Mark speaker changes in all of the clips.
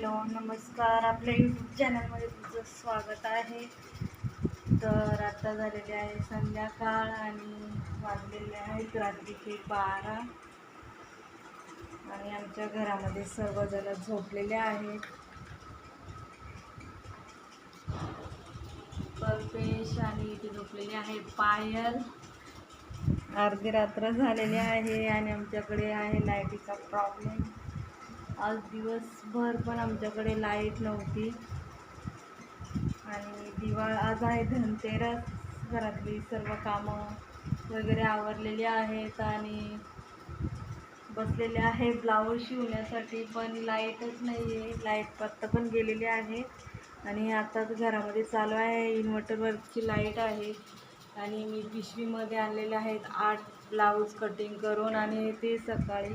Speaker 1: Hello नमस्कार. आपल्या YouTube चॅनलमध्ये तुझं स्वागत आहे. तर आता झालेले आहे संध्याकाळ आणि वाजलेले आहेत रात्रीचे बारा. आणि आमच्या घरामध्ये सर्वजण झोपलेले आहेत. कल्पेश आणि इथे झोपलेले आहे पायल. अर्धी रात्र झालेली आहे आणि आमच्याकडे आहे लाईटीचा प्रॉब्लेम आज दिवसभर पण आमच्याकडे लाइट नव्हती. आणि दिवाळ आज आहे धनतेरस घरातली सर्व कामं वगैरे आवरलेली आहेत आणि बसलेले आहे. ब्लाऊज शिवण्यासाठी पण लाईटच नाही आहे लाइट पत्ता पण गेलेली आहे. आणि आताच घरामध्ये चालू आहे. इन्व्हर्टरवरची लाइट आहे. आणि मी पिशवीमध्ये आणलेले आहेत. आठ ब्लाऊज कटिंग करून आणि ते सकाळी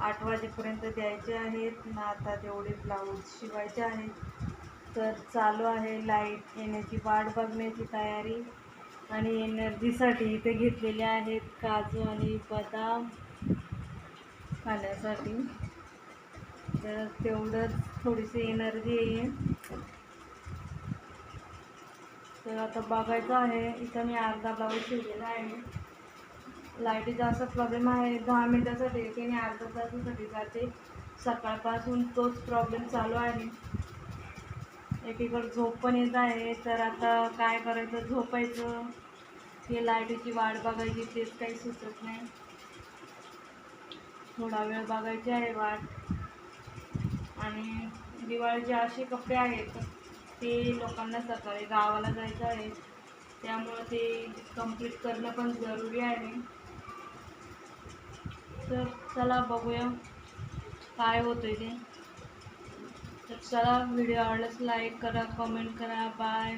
Speaker 1: आठ वाजेपर्यंत द्यायचे आहेत. ना आता तेवढे ब्लाऊज शिवायचे आहेत. तर चालू आहे लाइट येण्याची वाट बघण्याची तयारी. आणि एनर्जीसाठी इथे घेतलेले आहेत काजू आणि बदाम खाण्यासाठी. तर तेवढंच थोडीशी एनर्जी येईल तर आता बघायचं आहे. इथं मी अर्धा ब्लाऊज शिवलेला आहे. लाईटीचा असा प्रॉब्लेम आहे. दहा मिनटासाठी येते आणि अर्धा तासासाठी जाते. सकाळपासून तोच प्रॉब्लेम चालू आहे. एकीकडे झोप पण येत आहे. तर आता काय करायचं? झोपायचं. हे लाईटीची वाट बघायची. तेच काही सुचत नाही. थोडा वेळ बघायची आहे वाट. आणि दिवाळीचे असे कपडे आहेत. ते लोकांना सकाळी गावाला जायचं आहे. त्यामुळं ते कंप्लीट करणं पण जरुरी आहे. तर चला बघूया काय होतं ते. तर चला व्हिडिओ आवडल्यास लाईक करा कमेंट करा बाय